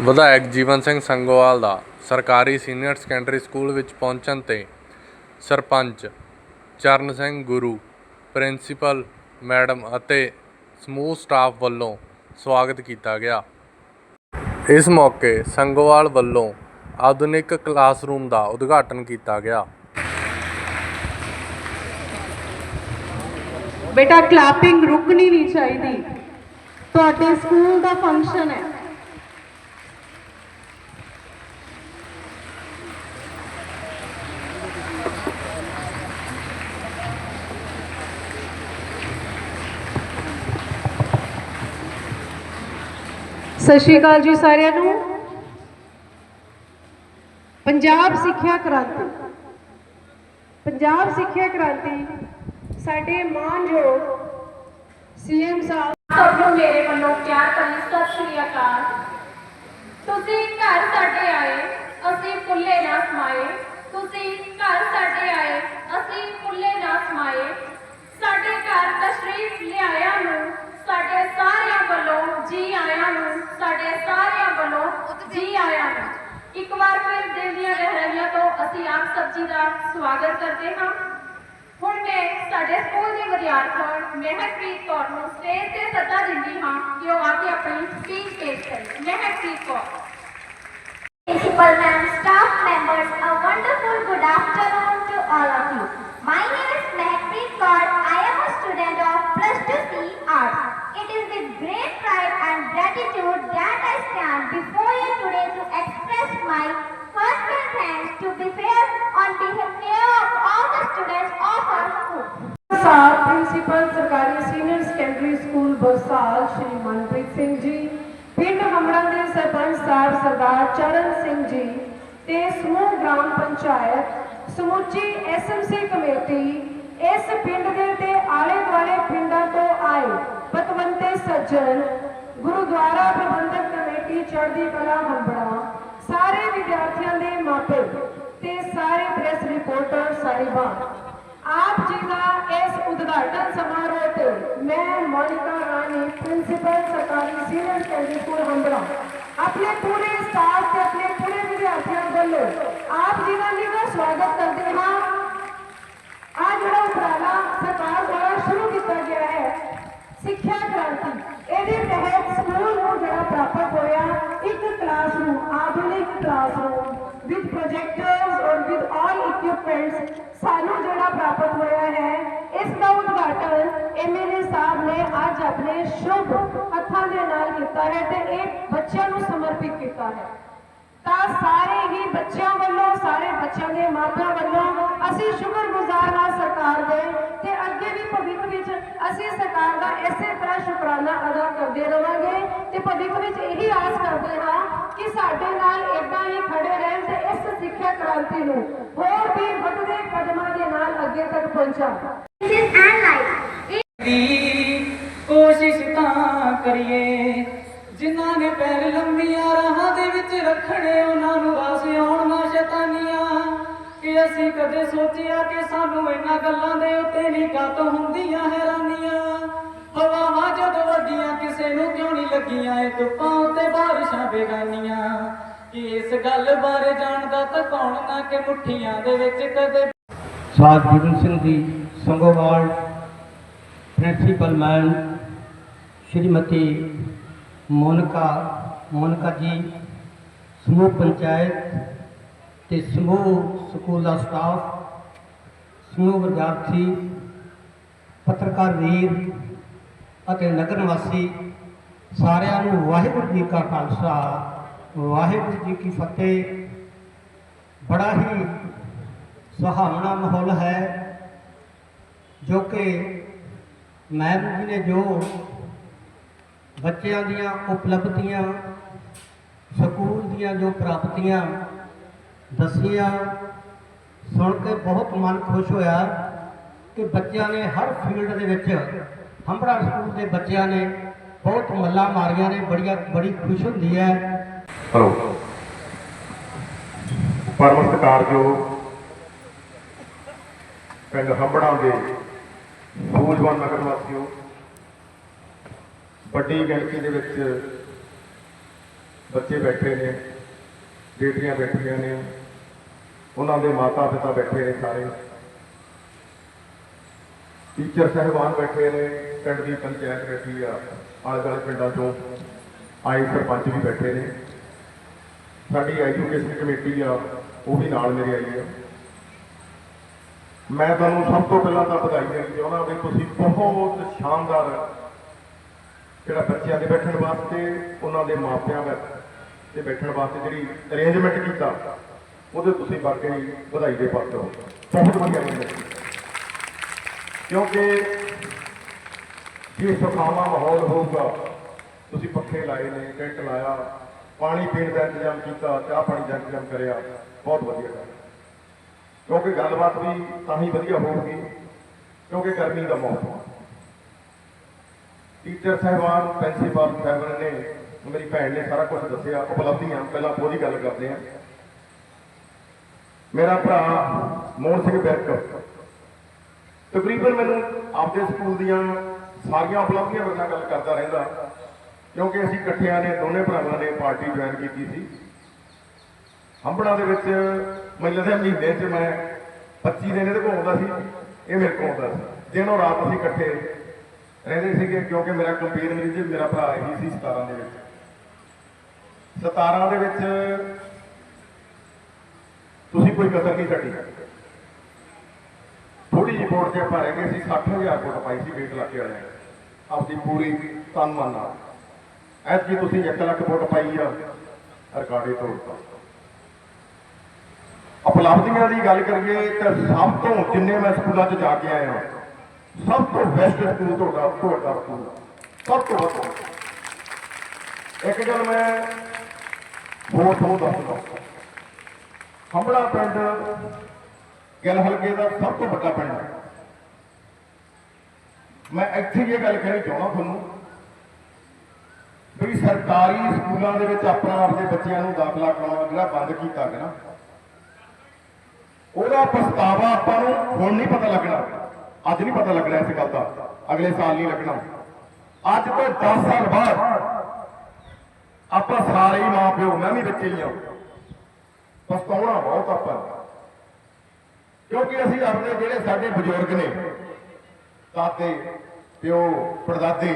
ਵਿਧਾਇਕ ਜੀਵਨ ਸਿੰਘ ਸੰਗੋਵਾਲ ਦਾ ਸਰਕਾਰੀ senior secondary school ਵਿੱਚ ਪਹੁੰਚਣ ਤੇ ਸਰਪੰਚ ਚਰਨ ਸਿੰਘ ਗੁਰੂ, ਪ੍ਰਿੰਸੀਪਲ ਮੈਡਮ ਅਤੇ ਸਮੂਹ ਸਟਾਫ ਵੱਲੋਂ ਸਵਾਗਤ ਕੀਤਾ ਗਿਆ। ਇਸ ਮੌਕੇ ਸੰਗੋਵਾਲ ਵੱਲੋਂ ਆਧੁਨਿਕ ਕਲਾਸਰੂਮ ਦਾ ਉਦਘਾਟਨ ਕੀਤਾ ਗਿਆ। ਬੇਟਾ ਕਲਾਪਿੰਗ ਰੁਕਣੀ ਨਹੀਂ ਚਾਹੀਦੀ। ਤੁਹਾਡੇ ਸਕੂਲ ਦਾ ਫੰਕਸ਼ਨ ਹੈ। ਸਤਿ ਸ਼੍ਰੀ ਅਕਾਲ ਜੀ ਸਾਰਿਆਂ ਨੂੰ। ਪੰਜਾਬ ਸਿੱਖਿਆ ਕ੍ਰਾਂਤੀ। ਪੰਜਾਬ ਸਿੱਖਿਆ ਕ੍ਰਾਂਤੀ, ਸਾਡੇ ਮਾਨਯੋਗ ਸੀਐਮ ਸਾਹਿਬ। ਤੁਹਾਨੂੰ ਮੇਰੇ ਵੱਲੋਂ ਪਿਆਰ ਭਰੀ ਸਤਿ ਸ਼੍ਰੀ ਅਕਾਲ। ਤੁਸੀਂ ਘਰ ਸਾਡੇ ਆਏ, ਅਸੀਂ ਫੁੱਲੇ ਨਾ ਸਮਾਏ। ਤੁਸੀਂ ਘਰ ਸਾਡੇ ਆਏ, ਅਸੀਂ ਫੁੱਲੇ ਨਾ ਸਮਾਏ। ਇੱਕ ਵਾਰ ਫਿਰ ਦਿਲ ਦੀਆਂ ਗਹਿਰਾਈਆਂ ਤੋਂ ਅਸੀਂ ਆਪ ਸਭ ਜੀ ਦਾ ਸਵਾਗਤ ਕਰਦੇ ਹਾਂ। ਹੁਣ ਮੈਂ ਸਾਡੇ ਸਕੂਲ ਦੀ ਵਿਦਿਆਰਥਣ ਮਹਿਕਪ੍ਰੀਤ ਕੌਰ ਨੂੰ ਸਟੇਜ ਤੇ ਸੱਦਾ ਦਿੰਦੀ ਹਾਂ ਕਿ ਉਹ ਆ ਕੇ ਆਪਣੀ ਸਪੀਚ ਪੇਸ਼ ਕਰੇ। Mehakpreet Kaur. Principal ma'am, staff members, a wonderful good afternoon to all of you. ਸਾਹਿਬ ਪ੍ਰਿੰਸੀਪਲ ਸਰਕਾਰੀ senior secondary school Barsal, Shri Manpreet Singh ji, ਪਿੰਡ ਹਮੜਾ ਦੇ ਸਰਪੰਚ ਸਾਹਿਬ ਸਰਦਾਰ ਚਰਨ ਸਿੰਘ ਜੀ ਤੇ ਸਮੂਹ ਗ੍ਰਾਮ ਪੰਚਾਇਤ ਸਮੁੱਚੀ ਐਸਐਮਸੀ ਕਮੇਟੀ ਇਸ ਪਿੰਡ ਦੇ ਤੇ ਆਲੇ ਦੁਆਲੇ ਪਿੰਡਾਂ ਤੋਂ ਆਏ ਪਤਵੰਤੇ ਸੱਜਣ, ਗੁਰਦੁਆਰਾ ਪ੍ਰਬੰਧਕ ਕਮੇਟੀ, ਚੜ੍ਹਦੀ ਕਲਾ ਹੰਬੜਾ, ਸਾਰੇ ਵਿਦਿਆਰਥੀਆਂ ਦੇ ਮਾਪੇ ਤੇ ਸਾਰੇ ਪ੍ਰੈਸ ਰਿਪੋਰਟਰ ਸਾਹਿਬਾਨ। ਇਸ ਉਦਘਾਟਨ ਸਮਾਰੋਹ ਤੇ ਮੈਂ ਮੋਨਿਕਾ ਰਾਣੀ ਪ੍ਰਿੰਸੀਪਲ ਸਰਕਾਰੀ ਸੀਨੀਅਰ ਸੈਕੰਡਰੀ ਸਕੂਲ ਹੰਬੜਾ ਆਪਣੇ ਪੂਰੇ ਸਟਾਫ ਤੇ ਆਪਣੇ ਪੂਰੇ ਵਿਦਿਆਰਥੀਆਂ ਵੱਲੋਂ ਆਪ ਜੀ ਦਾ ਨਿੱਘਾ ਸਵਾਗਤ ਕਰਦੇ ਹਾਂ ਆ ਜਿਹੜਾ ਉਪਰਾਲਾ ਸਰਕਾਰ ਦੁਆਰਾ ਸ਼ੁਰੂ ਕੀਤਾ ਗਿਆ ਹੈ ਸਿੱਖਿਆ ਕ੍ਰਾਂਤੀ ਇਹਦੇ ਤਹਿਤ ਸਕੂਲ ਨੂੰ ਜਿਹੜਾ ਪ੍ਰਾਪਤ ਹੋਇਆ ਇੱਕ ਕਲਾਸਰੂਮ ਆਧੁਨਿਕ ਕਲਾਸਰੂਮ ਵਿਦ ਪ੍ਰੋਜੈਕਟਰਸ ਔਰ ਵਿਦ ਆਲ ਇਕਵਿਪਮੈਂਟਸ ਸਾਨੂੰ ਜਿਹੜਾ ਅੱਜ ਆਪਣੇ ਸ਼ੁਭ ਹੱਥਾਂ ਦੇ ਨਾਲ ਕੀਤਾ ਹੈ ਤੇ ਇਹ ਬੱਚਿਆਂ ਨੂੰ ਸਮਰਪਿਤ ਕੀਤਾ ਹੈ ਤਾਂ ਸਾਰੇ ਹੀ ਬੱਚਿਆਂ ਵੱਲੋਂ ਸਾਰੇ ਬੱਚਿਆਂ ਦੇ ਮਾਪਿਆਂ ਵੱਲੋਂ ਅਸੀਂ ਸ਼ੁਕਰਗੁਜ਼ਾਰ ਹਾਂ ਸਰਕਾਰ ਦੇ ਤੇ ਅੱਗੇ ਵੀ ਭਵਿੱਖ ਵਿੱਚ ਅਸੀਂ ਸਰਕਾਰ ਦਾ ਇਸੇ ਤਰ੍ਹਾਂ ਸ਼ੁਕਰਾਨਾ ਅਦਾ ਕਰਦੇ ਰਵਾਂਗੇ ਤੇ ਭਵਿੱਖ ਵਿੱਚ ਇਹੀ ਆਸ ਕਰਦੇ ਹਾਂ ਕਿ ਸਾਡੇ ਨਾਲ ਇਦਾਂ ਹੀ ਖੜੇ ਰਹਿਣ ਤੇ ਇਸ ਸਿੱਖਿਆ ਕ੍ਰਾਂਤੀ ਨੂੰ ਹੋਰ ਵੀ ਵੱਧਦੇ ਕਦਮਾਂ ਦੇ ਨਾਲ ਅੱਗੇ ਤੱਕ ਪਹੁੰਚਾਉਣ This is Anne Light. ਕਰੀਏ। ਜਿਨ੍ਹਾਂ ਨੇ ਪੈਰ ਲੰਮੀਆਂ ਰਾਹਾਂ ਦੇ ਵਿੱਚ ਰੱਖਣੇ, ਉਹਨਾਂ ਨੂੰ ਰਾਸ ਆਉਣ ਨਾ ਸ਼ੈਤਾਨੀਆਂ। ਕਿ ਅਸੀਂ ਕਦੇ ਸੋਚਿਆ ਕਿ ਸਾਨੂੰ ਇਹਨਾਂ ਗੱਲਾਂ ਦੇ ਉੱਤੇ ਨਹੀਂ ਕਾਤੋਂ ਹੁੰਦੀਆਂ ਹੈਰਾਨੀਆਂ। ਹਵਾਵਾਂ ਜਦੋਂ ਵੱਡੀਆਂ, ਕਿਸੇ ਨੂੰ ਕਿਉਂ ਨਹੀਂ ਲੱਗੀਆਂ? ਇਹ ਧੁੱਪਾਂ ਉੱਤੇ ਬਾਰਿਸ਼ਾਂ ਬੇਗਾਨੀਆਂ। ਕਿ ਇਸ ਗੱਲ ਬਾਰੇ ਜਾਣਦਾ ਤਾਂ ਕੌਣ ਨਾ ਕਿ ਮੁੱਠੀਆਂ ਦੇ ਵਿੱਚ ਕਦੇ ਸਾਧ ਜੀਵਨ ਸਿੰਘ ਜੀ ਸੰਗੋਵਾਲ, ਪ੍ਰਿੰਸੀਪਲ ਮੈਨ ਸ਼੍ਰੀਮਤੀ ਮੋਨਕਾ ਮੋਨਕਾ ਜੀ ਸਮੂਹ ਪੰਚਾਇਤ ਤੇ ਸਮੂਹ ਸਕੂਲ ਦਾ ਸਟਾਫ ਸਮੂਹ ਵਿਦਿਆਰਥੀ ਪੱਤਰਕਾਰ ਵੀਰ ਅਤੇ ਨਗਰ ਨਿਵਾਸੀ ਸਾਰਿਆਂ ਨੂੰ ਵਾਹਿਗੁਰੂ ਜੀ ਕਾ ਖਾਲਸਾ ਵਾਹਿਗੁਰੂ ਜੀ ਕੀ ਫਤਿਹ ਬੜਾ ਹੀ ਸੁਹਾਵਣਾ ਮਾਹੌਲ ਹੈ ਜੋ ਕਿ ਮੈਮ ਜੀ ਨੇ ਜੋ ਬੱਚਿਆਂ ਦੀਆਂ ਉਪਲਬਧੀਆਂ, ਸਕੂਲ ਦੀਆਂ ਜੋ ਪ੍ਰਾਪਤੀਆਂ ਦੱਸੀਆਂ, ਸੁਣ ਕੇ ਬਹੁਤ ਮਨ ਖੁਸ਼ ਹੋਇਆ ਕਿ ਬੱਚਿਆਂ ਨੇ ਹਰ ਫੀਲਡ ਦੇ ਵਿੱਚ, ਹੰਬੜਾ ਸਕੂਲ ਦੇ ਬੱਚਿਆਂ ਨੇ ਬਹੁਤ ਮੱਲਾਂ ਮਾਰੀਆਂ ਨੇ, ਬੜੀਆਂ, ਬੜੀ ਖੁਸ਼ ਹੁੰਦੀ ਹੈ। ਹਲੋ। ਪਰਮ ਜੋ ਪਿੰਡ ਹੰਬੜਾ ਦੇ ਸੂਝਵਾਨ ਨਗਰ ਵਾਸੀਓ ਵੱਡੀ ਗਿਣਤੀ ਦੇ ਵਿੱਚ ਬੱਚੇ ਬੈਠੇ ਨੇ, ਬੇਟੀਆਂ ਬੈਠੀਆਂ ਨੇ, ਉਹਨਾਂ ਦੇ ਮਾਤਾ ਪਿਤਾ ਬੈਠੇ ਨੇ ਸਾਰੇ। ਟੀਚਰ ਸਹਿਬਾਨ ਬੈਠੇ ਨੇ, ਪਿੰਡ ਦੀ ਪੰਚਾਇਤ ਬੈਠੀ ਆ ਆਲੇ ਦੁਆਲੇ ਪਿੰਡਾਂ ਤੋਂ ਆਏ ਸਰਪੰਚ ਵੀ ਬੈਠੇ ਨੇ। ਸਾਡੀ ਐਜੂਕੇਸ਼ਨ ਕਮੇਟੀ ਆ, ਉਹ ਵੀ ਨਾਲ ਮੇਰੇ ਆਈ ਆ। ਮੈਂ ਤੁਹਾਨੂੰ ਸਭ ਤੋਂ ਪਹਿਲਾਂ ਤਾਂ ਵਧਾਈ ਦੇਣੀ ਚਾਹੁੰਦਾ ਵੀ ਤੁਸੀਂ ਬਹੁਤ ਸ਼ਾਨਦਾਰ ਜਿਹੜਾ ਬੱਚਿਆਂ ਦੇ ਬੈਠਣ ਵਾਸਤੇ ਉਹਨਾਂ ਦੇ ਮਾਪਿਆਂ ਦਾ ਤੇ ਬੈਠਣ ਵਾਸਤੇ ਜਿਹੜੀ ਅਰੇਂਜਮੈਂਟ ਕੀਤਾ, ਉਹਦੇ ਤੁਸੀਂ ਵਾਕਈ ਵਧਾਈ ਦੇ ਪਾਤਰ ਹੋ। ਬਹੁਤ ਵਧੀਆ ਕਿਉਂਕਿ ਜੇ ਸੁਖਾਵਾਂ ਮਾਹੌਲ ਹੋਊਗਾ, ਤੁਸੀਂ ਪੱਖੇ ਲਾਏ ਨੇ, ਟੈਂਟ ਲਾਇਆ, ਪਾਣੀ ਪੀਣ ਦਾ ਇੰਤਜ਼ਾਮ ਕੀਤਾ, ਚਾਹ ਪਾਣੀ ਦਾ ਇੰਤਜ਼ਾਮ ਕਰਿਆ, ਬਹੁਤ ਵਧੀਆ ਗੱਲ। ਕਿਉਂਕਿ ਗੱਲਬਾਤ ਵੀ ਤਾਂ ਹੀ ਵਧੀਆ ਹੋਊਗੀ, ਕਿਉਂਕਿ ਗਰਮੀ ਦਾ ਮੌਸਮ। ਹੈ ਟੀਚਰ ਸਾਹਿਬਾਨ ਪ੍ਰਿੰਸੀਪਲ ਸਾਹਿਬਾਨ ਨੇ ਮੇਰੀ ਭੈਣ ਨੇ ਸਾਰਾ ਕੁਝ ਦੱਸਿਆ, ਉਪਲਬਧੀਆਂ ਪਹਿਲਾਂ ਉਹਦੀ ਗੱਲ ਕਰਦੇ ਹਾਂ। ਮੇਰਾ ਭਰਾ ਮੋਹਨ ਸਿੰਘ ਬੈਰਕ, ਤਕਰੀਬਨ ਮੈਨੂੰ ਆਪਦੇ ਸਕੂਲ ਦੀਆਂ ਸਾਰੀਆਂ ਉਪਲਬਧੀਆਂ ਬਾਰੇ ਗੱਲ ਕਰਦਾ ਰਹਿੰਦਾ, ਕਿਉਂਕਿ ਅਸੀਂ ਇਕੱਠਿਆਂ ਨੇ, ਦੋਨੇ ਭਰਾਵਾਂ ਨੇ ਪਾਰਟੀ ਜੁਆਇਨ ਕੀਤੀ ਸੀ। ਹੰਬੜਾ ਦੇ ਵਿੱਚ ਮੈਨੂੰ ਲੱਗਦਾ ਮਹੀਨੇ 'ਚ ਮੈਂ 25 ਦਿਨ ਇਹਦੇ ਕੋਲ ਆਉਂਦਾ ਸੀ, ਇਹ ਮੇਰੇ ਕੋਲ ਆਉਂਦਾ ਸੀ। ਦਿਨੋਂ ਰਾਤ ਅਸੀਂ ਇਕੱਠੇ ਰਹਿੰਦੇ ਸੀਗੇ ਕਿਉਂਕਿ ਮੇਰਾ ਕੰਪੇਨ ਮੇਰੀ ਜੀ, ਮੇਰਾ ਭਰਾ ਹੀ ਸੀ 17 ਦੇ ਵਿੱਚ। 17 ਦੇ ਵਿੱਚ ਤੁਸੀਂ ਕੋਈ ਕਸਰ ਨਹੀਂ ਛੱਡੀ। ਥੋੜੀ ਜਿਹੀ ਵੋਟ ਤੇ ਆਪਾਂ ਰਹਿ ਗਏ ਸੀ 60000 ਵੋਟ ਪਾਈ ਸੀ ਵੇਟ ਲੱਗੇ ਵਾਲਿਆਂ ਨੇ, ਆਪਦੀ ਪੂਰੀ ਤਨ ਮਨ ਨਾਲ। ਐਤਕੀ ਤੁਸੀਂ 1 ਲੱਖ ਵੋਟ ਪਾਈ ਆ, ਰਿਕਾਰਡੇ ਤੋੜਤਾ। ਉਪਲਬਧੀਆਂ ਦੀ ਗੱਲ ਕਰੀਏ ਤਾਂ ਸਭ ਤੋਂ ਜਿੰਨੇ ਮੈਂ ਸਕੂਲਾਂ 'ਚ ਜਾ ਕੇ ਆਇਆ ਸਭ ਤੋਂ ਬੈਸਟ ਸਕੂਲ ਤੁਹਾਡਾ ਤੁਹਾਡਾ ਸਕੂਲ ਸਭ ਤੋਂ ਵੱਧ। ਇੱਕ ਗੱਲ ਮੈਂ ਹੋਰ ਤੁਹਾਨੂੰ ਦੱਸਦਾ ਹੰਬੜਾ ਪਿੰਡ ਗਿੱਲ ਹਲਕੇ ਦਾ ਸਭ ਤੋਂ ਵੱਡਾ ਪਿੰਡ ਹੈ। ਮੈਂ ਇੱਥੇ ਹੀ ਇਹ ਗੱਲ ਕਹਿਣੀ ਚਾਹੁੰਦਾ ਤੁਹਾਨੂੰ ਵੀ ਸਰਕਾਰੀ ਸਕੂਲਾਂ ਦੇ ਵਿੱਚ ਆਪਣਾ ਆਪਦੇ ਬੱਚਿਆਂ ਨੂੰ ਦਾਖਲਾ ਕਰਾਉਣਾ ਜਿਹੜਾ ਬੰਦ ਕੀਤਾ ਗਿਆ ਨਾ, ਉਹਦਾ ਪਛਤਾਵਾ ਆਪਾਂ ਨੂੰ ਹੁਣ ਨਹੀਂ ਪਤਾ ਲੱਗਣਾ। ਅੱਜ ਨਹੀਂ ਪਤਾ ਲੱਗਣਾ ਇਸ ਗੱਲ ਦਾ। ਅਗਲੇ ਸਾਲ ਨਹੀਂ ਲੱਗਣਾ। ਅੱਜ ਤੋਂ 10 ਸਾਲ ਬਾਅਦ ਆਪਾਂ ਸਾਰੇ ਹੀ ਮਾਂ ਪਿਓ ਮੈਂ ਵੀ ਬੱਚੇ ਹੀ ਹਾਂ ਪਛਤਾਉਣਾ ਬਹੁਤ ਆਪਾਂ ਕਿਉਂਕਿ ਅਸੀਂ ਆਪਣੇ ਜਿਹੜੇ ਸਾਡੇ ਬਜ਼ੁਰਗ ਨੇ, ਦਾਦੇ, ਪਿਓ, ਪੜਦਾਦੇ